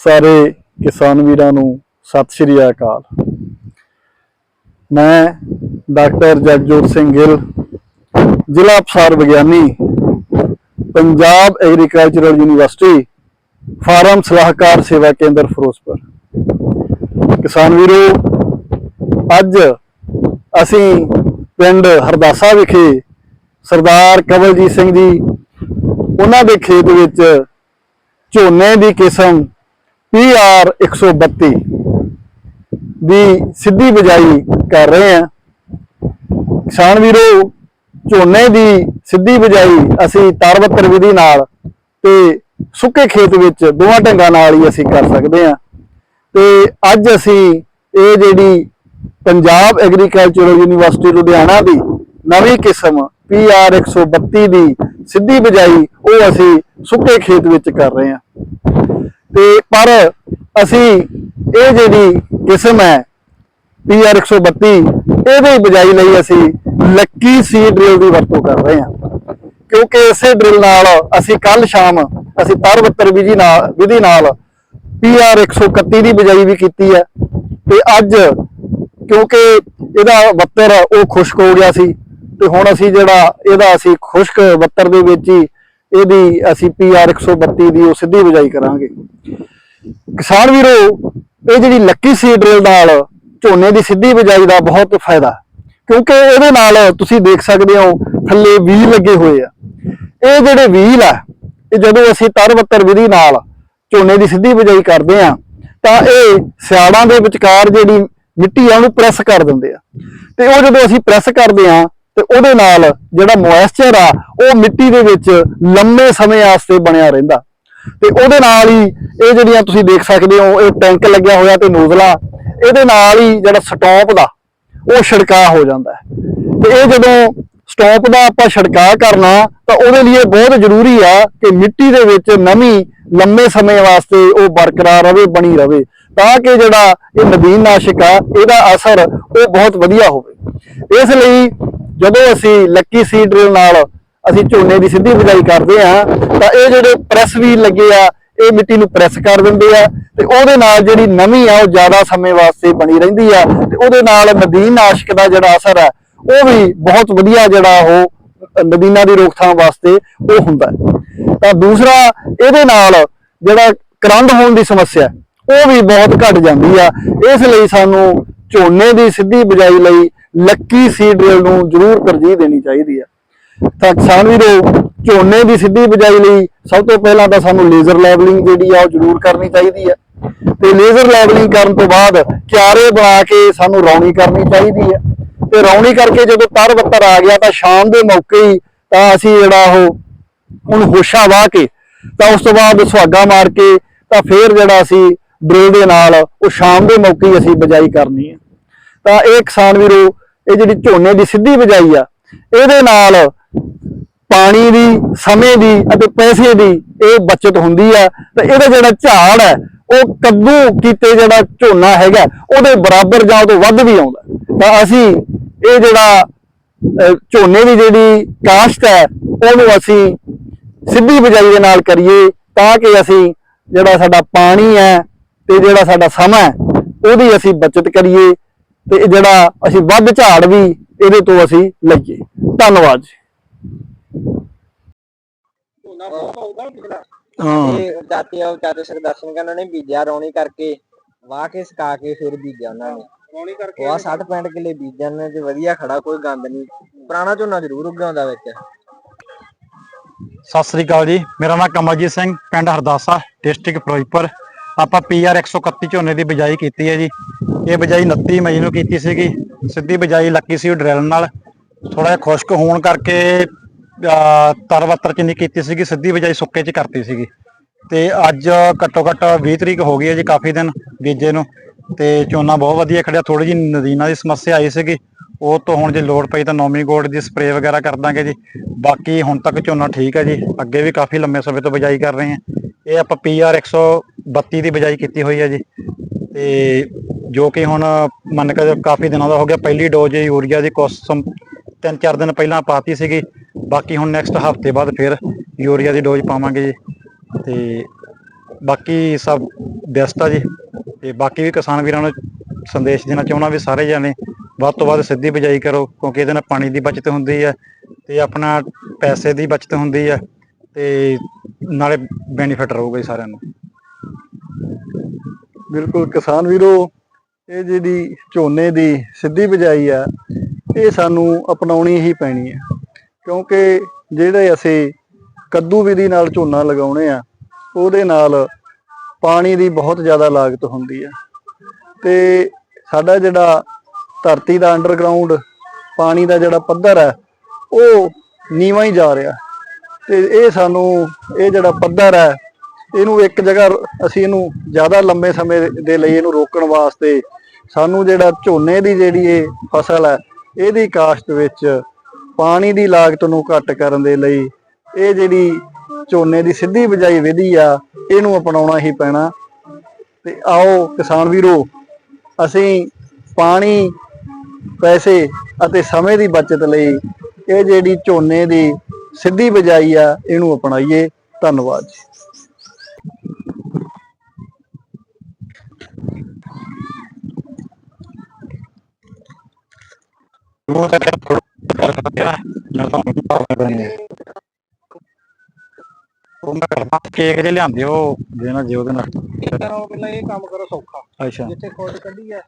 ਸਾਰੇ ਕਿਸਾਨ ਵੀਰਾਂ ਨੂੰ ਸਤਿ ਸ਼੍ਰੀ ਅਕਾਲ। ਮੈਂ ਡਾਕਟਰ ਜਗਜੋਤ ਸਿੰਘ ਗਿੱਲ, ਜ਼ਿਲ੍ਹਾ ਅਫਸਰ ਵਿਗਿਆਨੀ, ਪੰਜਾਬ ਐਗਰੀਕਲਚਰਲ ਯੂਨੀਵਰਸਿਟੀ ਫਾਰਮ ਸਲਾਹਕਾਰ ਸੇਵਾ ਕੇਂਦਰ ਫਿਰੋਜ਼ਪੁਰ। ਕਿਸਾਨ ਵੀਰੋ, ਅੱਜ ਅਸੀਂ ਪਿੰਡ ਹਰਦਾਸਾ ਵਿਖੇ ਸਰਦਾਰ ਕਵਲਜੀਤ ਸਿੰਘ ਜੀ, ਉਹਨਾਂ ਦੇ ਖੇਤ ਵਿੱਚ ਝੋਨੇ ਦੀ ਕਿਸਮ PR 132 ਦੀ ਸਿੱਧੀ ਬਿਜਾਈ ਕਰ ਰਹੇ ਹਾਂ। ਕਿਸਾਨ ਵੀਰੋ, ਝੋਨੇ ਦੀ ਸਿੱਧੀ ਬਿਜਾਈ ਅਸੀਂ ਤਰਵੱਤਰ ਵਿਧੀ ਨਾਲ ਤੇ ਸੁੱਕੇ ਖੇਤ ਵਿੱਚ ਦੋਵਾਂ ਢੰਗਾਂ ਨਾਲ ਹੀ ਅਸੀਂ ਕਰ ਸਕਦੇ ਹਾਂ। ਤੇ ਅੱਜ ਅਸੀਂ ਇਹ ਜਿਹੜੀ ਪੰਜਾਬ ਐਗਰੀਕਲਚਰਲ ਯੂਨੀਵਰਸਿਟੀ ਲੁਧਿਆਣਾ ਦੀ ਨਵੀਂ ਕਿਸਮ PR 132 ਦੀ ਸਿੱਧੀ ਬਿਜਾਈ ਉਹ ਅਸੀਂ ਸੁੱਕੇ ਖੇਤ ਵਿੱਚ ਕਰ ਰਹੇ ਹਾਂ। ਤੇ ਪਰ ਅਸੀਂ ਇਹ ਜਿਹੜੀ ਕਿਸਮ ਹੈ PR 132 ਇਹਦੇ ਬਿਜਾਈ ਲਈ ਅਸੀਂ ਲੱਕੀ ਸੀ ਡਰਿਲ ਦੀ ਵਰਤੋਂ ਕਰ ਰਹੇ ਹਾਂ। ਕਿਉਂਕਿ ਇਸੇ ਡਰਿਲ ਨਾਲ ਅਸੀਂ ਕੱਲ ਸ਼ਾਮ ਅਸੀਂ ਤਰਵੱਤਰ ਵਿਧੀ ਨਾਲ ਵਿਧੀ ਨਾਲ PR 131 ਦੀ ਬਿਜਾਈ ਵੀ ਕੀਤੀ ਹੈ। ਤੇ ਅੱਜ ਕਿਉਂਕਿ ਇਹਦਾ ਬੱਤਰ ਉਹ ਖੁਸ਼ਕ ਹੋ ਗਿਆ ਸੀ, ਤੇ ਹੁਣ ਅਸੀਂ ਜਿਹੜਾ ਇਹਦਾ ਅਸੀਂ ਖੁਸ਼ਕ ਬੱਤਰ ਦੇ ਵਿੱਚ ਹੀ ਇਹਦੀ ਅਸੀਂ PR 132 ਦੀ ਉਹ ਸਿੱਧੀ ਬਿਜਾਈ ਕਰਾਂਗੇ। ਕਿਸਾਨ ਵੀਰੋ, ਇਹ ਜਿਹੜੀ ਲੱਕੀ ਸੀਡ ਡਰਿਲ ਨਾਲ ਝੋਨੇ ਦੀ ਸਿੱਧੀ ਬਿਜਾਈ ਦਾ ਬਹੁਤ ਫਾਇਦਾ, ਕਿਉਂਕਿ ਇਹਦੇ ਨਾਲ ਤੁਸੀਂ ਦੇਖ ਸਕਦੇ ਹੋ, ਥੱਲੇ ਵੀਲ ਲੱਗੇ ਹੋਏ ਆ। ਇਹ ਜਿਹੜੇ ਵੀਲ ਆ, ਇਹ ਜਦੋਂ ਅਸੀਂ ਤਰਵੱਤਰ ਵਿਧੀ ਨਾਲ ਝੋਨੇ ਦੀ ਸਿੱਧੀ ਬਿਜਾਈ ਕਰਦੇ ਆ, ਤਾਂ ਇਹ ਸਿਆੜਾਂ ਦੇ ਵਿਚਕਾਰ ਜਿਹੜੀ ਮਿੱਟੀ ਆ, ਉਹਨੂੰ ਪ੍ਰੈਸ ਕਰ ਦਿੰਦੇ ਆ। ਤੇ ਉਹ ਜਦੋਂ ਅਸੀਂ ਪ੍ਰੈਸ ਕਰਦੇ ਆ ਤੇ ਉਹਦੇ ਨਾਲ ਜਿਹੜਾ ਮੋਇਸਚਰ ਆ, ਉਹ ਮਿੱਟੀ ਦੇ ਵਿੱਚ ਲੰਮੇ ਸਮੇਂ ਵਾਸਤੇ ਬਣਿਆ ਰਹਿੰਦਾ। ਤੇ ਉਹਦੇ ਨਾਲ ਹੀ ਇਹ ਜਿਹੜੀਆਂ ਤੁਸੀਂ ਦੇਖ ਸਕਦੇ ਹੋ, ਇਹ ਟੈਂਕ ਲੱਗਿਆ ਹੋਇਆ ਤੇ ਨੋਜ਼ਲਾ, ਇਹਦੇ ਨਾਲ ਹੀ ਜਿਹੜਾ ਸਟਾਪ ਦਾ, ਉਹ ਛਿੜਕਾਅ ਹੋ ਜਾਂਦਾ ਹੈ। ਤੇ ਇਹ ਜਦੋਂ ਸਟਾਪ ਦਾ ਆਪਾਂ ਛਿੜਕਾਅ ਕਰਨਾ, ਤਾਂ ਉਹਦੇ ਲਈ ਇਹ ਬਹੁਤ ਜ਼ਰੂਰੀ ਆ ਕਿ ਮਿੱਟੀ ਦੇ ਵਿੱਚ ਨਮੀ ਲੰਮੇ ਸਮੇਂ ਵਾਸਤੇ ਉਹ ਬਰਕਰਾਰ ਰਵੇ ਬਣੀ ਰਵੇ ਤਾਂ ਕਿ ਜਿਹੜਾ ਇਹ ਨਦੀਨ ਨਾਸ਼ਕ ਆ, ਇਹਦਾ ਅਸਰ ਉਹ ਬਹੁਤ ਵਧੀਆ ਹੋਵੇ। ਇਸ ਲਈ ਜਦੋਂ ਅਸੀਂ ਲੱਕੀ ਸੀਡ ਡਰਿਲ ਨਾਲ ਅਸੀਂ ਝੋਨੇ ਦੀ ਸਿੱਧੀ ਬਿਜਾਈ ਕਰਦੇ ਆ ਤਾਂ ਇਹ ਜਿਹੜੇ ਪ੍ਰੈਸ ਵੀ ਲੱਗੇ ਆ, ਇਹ ਮਿੱਟੀ ਨੂੰ ਪ੍ਰੈਸ ਕਰ ਦਿੰਦੇ ਆ ਤੇ ਉਹਦੇ ਨਾਲ ਜਿਹੜੀ ਨਮੀ ਆ, ਉਹ ਜ਼ਿਆਦਾ ਸਮੇਂ ਵਾਸਤੇ ਬਣੀ ਰਹਿੰਦੀ ਆ ਤੇ ਉਹਦੇ ਨਾਲ ਨਦੀਨ ਨਾਸ਼ਕ ਦਾ ਜਿਹੜਾ ਅਸਰ ਹੈ ਉਹ ਵੀ ਬਹੁਤ ਵਧੀਆ ਜਿਹੜਾ ਉਹ ਨਦੀਨਾਂ ਦੀ ਰੋਕਥਾਮ ਵਾਸਤੇ ਉਹ ਹੁੰਦਾ ਤਾਂ ਦੂਸਰਾ, ਇਹਦੇ ਨਾਲ ਜਿਹੜਾ ਕਰੰਦ ਹੋਣ ਦੀ ਸਮੱਸਿਆ, ਉਹ ਵੀ ਬਹੁਤ ਘਟ ਜਾਂਦੀ ਆ। ਇਸ ਲਈ ਸਾਨੂੰ ਝੋਨੇ ਦੀ ਸਿੱਧੀ ਬਿਜਾਈ ਲਈ ਲੱਕੀ ਸੀਡ ਡਰਿਲ ਨੂੰ ਜ਼ਰੂਰ ਤਰਜੀਹ ਦੇਣੀ ਚਾਹੀਦੀ ਆ। ਤਾਂ ਕਿਸਾਨ ਵੀਰੋ, ਝੋਨੇ ਦੀ ਸਿੱਧੀ ਬਿਜਾਈ ਲਈ ਸਭ ਤੋਂ ਪਹਿਲਾਂ ਤਾਂ ਸਾਨੂੰ ਲੇਜ਼ਰ ਲੈਵਲਿੰਗ ਜਿਹੜੀ ਆ ਉਹ ਜ਼ਰੂਰ ਕਰਨੀ ਚਾਹੀਦੀ ਹੈ ਤੇ ਲੇਜ਼ਰ ਲੈਵਲਿੰਗ ਕਰਨ ਤੋਂ ਬਾਅਦ ਕਿਆਰੇ ਬਣਾ ਕੇ ਸਾਨੂੰ ਰੌਣੀ ਕਰਨੀ ਚਾਹੀਦੀ ਹੈ ਤੇ ਰੌਣੀ ਕਰਕੇ ਜਦੋਂ ਤਰ ਬੱਤਰ ਆ ਗਿਆ ਤਾਂ ਸ਼ਾਮ ਦੇ ਮੌਕੇ ਹੀ ਤਾਂ ਅਸੀਂ ਜਿਹੜਾ ਉਹ ਹੁਣ ਹੋਸ਼ਾ ਵਾਹ ਕੇ ਤਾਂ ਉਸ ਤੋਂ ਬਾਅਦ ਸੁਹਾਗਾ ਮਾਰ ਕੇ ਤਾਂ ਫੇਰ ਜਿਹੜਾ ਅਸੀਂ ਡਰਿਲ ਦੇ ਨਾਲ ਉਹ ਸ਼ਾਮ ਦੇ ਮੌਕੇ ਹੀ ਅਸੀਂ ਬਿਜਾਈ ਕਰਨੀ ਹੈ ਤਾਂ ਇਹ ਕਿਸਾਨ ਵੀਰੋ ਇਹ ਜਿਹੜੀ ਝੋਨੇ ਦੀ ਸਿੱਧੀ ਬਿਜਾਈ ਆ, ਇਹਦੇ ਨਾਲ ਪਾਣੀ ਦੀ, ਸਮੇਂ ਦੀ ਅਤੇ ਪੈਸੇ ਦੀ ਇਹ ਬਚਤ ਹੁੰਦੀ ਆ ਤੇ ਇਹਦਾ ਜਿਹੜਾ ਝਾੜ ਹੈ, ਉਹ ਕੱਦੂ ਕੀਤੇ ਜਿਹੜਾ ਝੋਨਾ ਹੈਗਾ, ਉਹਦੇ ਬਰਾਬਰ ਜਾਂ ਉਹ ਤੋਂ ਵੱਧ ਵੀ ਆਉਂਦਾ। ਤਾਂ ਅਸੀਂ ਇਹ ਜਿਹੜਾ ਝੋਨੇ ਦੀ ਜਿਹੜੀ ਕਾਸ਼ਤ ਹੈ, ਉਹਨੂੰ ਅਸੀਂ ਸਿੱਧੀ ਬਿਜਾਈ ਦੇ ਨਾਲ ਕਰੀਏ ਤਾਂ ਕਿ ਅਸੀਂ ਜਿਹੜਾ ਸਾਡਾ ਪਾਣੀ ਹੈ ਤੇ ਜਿਹੜਾ ਸਾਡਾ ਸਮਾਂ ਹੈ, ਉਹਦੀ ਅਸੀਂ ਬਚਤ ਕਰੀਏ ਤੇ ਇਹ ਜਿਹੜਾ ਅਸੀਂ ਵੱਧ ਝਾੜ ਵੀ ਇਹਦੇ ਤੋਂ ਅਸੀਂ ਲਈਏ। ਧੰਨਵਾਦ ਜੀ। ਹਾਂ। ਤੇ ਜਾਤੀ ਆ ਜਾਤੀ ਸਰਦਾਸ਼ਨ ਉਹਨਾਂ ਨੇ ਬੀਜਿਆ ਰੌਣੀ ਕਰਕੇ ਵਾਹ ਕੇ ਸੁਕਾ ਕੇ ਫਿਰ ਬੀਜਿਆ ਉਹਨਾਂ ਨੇ। ਰੌਣੀ ਕਰਕੇ ਉਹ 60 65 ਕਿੱਲੇ ਬੀਜਣ ਨੇ ਤੇ ਵਧੀਆ ਖੜਾ ਕੋਈ ਗੰਦ ਨਹੀਂ। ਪੁਰਾਣਾ ਝੋਨਾ ਜ਼ਰੂਰ ਉੱਗਾਉਂਦਾ ਵਿੱਚ। ਸਤਿ ਸ੍ਰੀ ਅਕਾਲ ਜੀ। ਮੇਰਾ ਨਾਮ ਕਮਲਜੀਤ ਸਿੰਘ ਪਿੰਡ ਹਰਦਾਸਾ ਡਿਸਟ੍ਰਿਕਟ ਫਿਰੋਜ਼ਪੁਰ। ਆਪਾਂ ਪੀਆਰ 131 ਝੋਨੇ ਦੀ ਬਿਜਾਈ ਕੀਤੀ ਹੈ ਜੀ। ਇਹ ਬਿਜਾਈ 29 ਮਈ ਨੂੰ ਕੀਤੀ ਸੀਗੀ। ਸਿੱਧੀ ਬਿਜਾਈ ਲੱਕੀ ਸੀ ਡਰਿਲ ਨਾਲ। ਥੋੜਾ ਜਿਹਾ ਖੁਸ਼ਕ ਹੋਣ ਕਰਕੇ ਅਹ, ਤਰਵੱਤਰ ਚ ਨਹੀਂ ਕੀਤੀ ਸੀਗੀ ਸਿੱਧੀ ਬਿਜਾਈ ਸੁੱਕੇ ਚ ਕਰਤੀ ਸੀਗੀ। ਤੇ ਅੱਜ ਘੱਟੋ ਘੱਟ 20 ਤਰੀਕ ਹੋ ਗਈ ਹੈ ਜੀ ਕਾਫੀ ਦਿਨ ਬੀਜੇ ਨੂੰ। ਤੇ ਝੋਨਾ ਬਹੁਤ ਵਧੀਆ ਖੜਿਆ ਥੋੜੀ ਜਿਹੀ ਨਦੀਨਾਂ ਦੀ ਸਮੱਸਿਆ ਆਈ ਸੀਗੀ। ਉਹ ਤੋਂ ਹੁਣ ਜੇ ਲੋੜ ਪਈ ਤਾਂ ਨੋਮੀ ਗੋਲਡ ਦੀ ਸਪਰੇਅ ਵਗੈਰਾ ਕਰ ਦਾਂਗੇ ਜੀ। ਬਾਕੀ ਹੁਣ ਤੱਕ ਝੋਨਾ ਠੀਕ ਹੈ ਜੀ। ਅੱਗੇ ਵੀ ਕਾਫੀ ਲੰਮੇ ਸਮੇਂ ਤੋਂ ਬਿਜਾਈ ਕਰ ਰਹੇ ਹਾਂ। ਇਹ ਆਪਾਂ ਪੀਆਰ 132 ਦੀ ਬਿਜਾਈ ਕੀਤੀ ਹੋਈ ਹੈ ਜੀ। ਤੇ ਜੋ ਕਿ ਹੁਣ ਮੰਨ ਕੇ ਕਾਫੀ ਦਿਨਾਂ ਦਾ ਹੋ ਗਿਆ, ਪਹਿਲੀ ਡੋਜ਼ ਯੂਰੀਆ ਦੀ ਕੋਸਮ ਤਿੰਨ ਚਾਰ ਦਿਨ ਪਹਿਲਾਂ ਪਾਤੀ ਸੀਗੀ, ਬਾਕੀ ਹੁਣ ਨੈਕਸਟ ਹਫ਼ਤੇ ਬਾਅਦ ਫਿਰ ਯੂਰੀਆ ਦੀ ਡੋਜ਼ ਪਾਵਾਂਗੇ ਜੀ। ਤੇ ਬਾਕੀ ਸਭ ਬੈਸਟ ਜੀ। ਤੇ ਬਾਕੀ ਵੀ ਕਿਸਾਨ ਵੀਰਾਂ ਨੂੰ ਸੰਦੇਸ਼ ਦੇਣਾ ਚਾਹੁੰਦਾ ਵੀ ਸਾਰੇ ਜਾਣੇ ਵੱਧ ਤੋਂ ਵੱਧ ਸਿੱਧੀ ਬਿਜਾਈ ਕਰੋ, ਕਿਉਂਕਿ ਇਹਦੇ ਨਾਲ ਪਾਣੀ ਦੀ ਬਚਤ ਹੁੰਦੀ ਹੈ ਤੇ ਆਪਣਾ ਪੈਸੇ ਦੀ ਬਚਤ ਹੁੰਦੀ ਹੈ ਤੇ ਨਾਲੇ ਬੈਨੀਫਿਟ ਰਹੂਗਾ ਜੀ ਸਾਰਿਆਂ ਨੂੰ। ਬਿਲਕੁਲ ਕਿਸਾਨ ਵੀਰੋ ਇਹ ਜਿਹੜੀ ਝੋਨੇ ਦੀ ਸਿੱਧੀ ਬਿਜਾਈ ਆ, ਇਹ ਸਾਨੂੰ ਅਪਣਾਉਣੀ ਹੀ ਪੈਣੀ ਹੈ ਕਿਉਂਕਿ ਜਿਹੜੇ ਅਸੀਂ ਕੱਦੂ ਵਿਧੀ ਨਾਲ ਝੋਨਾ ਲਗਾਉਣੇ ਆ, ਉਹਦੇ ਨਾਲ ਪਾਣੀ ਦੀ ਬਹੁਤ ਜ਼ਿਆਦਾ ਲਾਗਤ ਹੁੰਦੀ ਹੈ ਤੇ ਸਾਡਾ ਜਿਹੜਾ ਧਰਤੀ ਦਾ ਅੰਡਰਗਰਾਉਂਡ ਪਾਣੀ ਦਾ ਜਿਹੜਾ ਪੱਧਰ ਹੈ ਉਹ ਨੀਵਾਂ ਹੀ ਜਾ ਰਿਹਾ। ਤੇ ਇਹ ਸਾਨੂੰ, ਇਹ ਜਿਹੜਾ ਪੱਧਰ ਹੈ ਇਹਨੂੰ ਇੱਕ ਜਗ੍ਹਾ ਅਸੀਂ ਇਹਨੂੰ ਜ਼ਿਆਦਾ ਲੰਮੇ ਸਮੇਂ ਦੇ ਲਈ ਇਹਨੂੰ ਰੋਕਣ ਵਾਸਤੇ ਸਾਨੂੰ ਜਿਹੜਾ ਝੋਨੇ ਦੀ ਜਿਹੜੀ ਇਹ ਫਸਲ ਹੈ, ਇਹਦੀ ਕਾਸ਼ਤ ਵਿੱਚ ਪਾਣੀ ਦੀ ਲਾਗਤ ਨੂੰ ਘੱਟ ਕਰਨ ਦੇ ਲਈ ਇਹ ਜਿਹੜੀ ਝੋਨੇ ਦੀ ਸਿੱਧੀ ਬਿਜਾਈ ਵਿਧੀ ਆ, ਇਹਨੂੰ ਅਪਣਾਉਣਾ ਹੀ ਪੈਣਾ। ਤੇ ਆਓ ਕਿਸਾਨ ਵੀਰੋ, ਅਸੀਂ ਪਾਣੀ, ਪੈਸੇ ਅਤੇ ਸਮੇਂ ਦੀ ਬਚਤ ਲਈ ਇਹ ਜਿਹੜੀ ਝੋਨੇ ਦੀ ਸਿੱਧੀ ਬਿਜਾਈ ਆ, ਇਹਨੂੰ ਅਪਣਾਈਏ। ਧੰਨਵਾਦ ਜੀ। ਨਾ ਉਹ ਮੈਂ ਕੇਕ ਜੇ ਲਿਆਂਦੇ ਉਹ ਦੇਣਾ ਜੇ ਉਹਦੇ ਨਾਲ। ਕਰੋ ਪਹਿਲਾਂ ਇਹ ਕੰਮ ਕਰੋ ਸੌਖਾ। ਅੱਛਾ। ਜਿੱਥੇ ਖੋਟ ਕੱਢੀ ਹੈ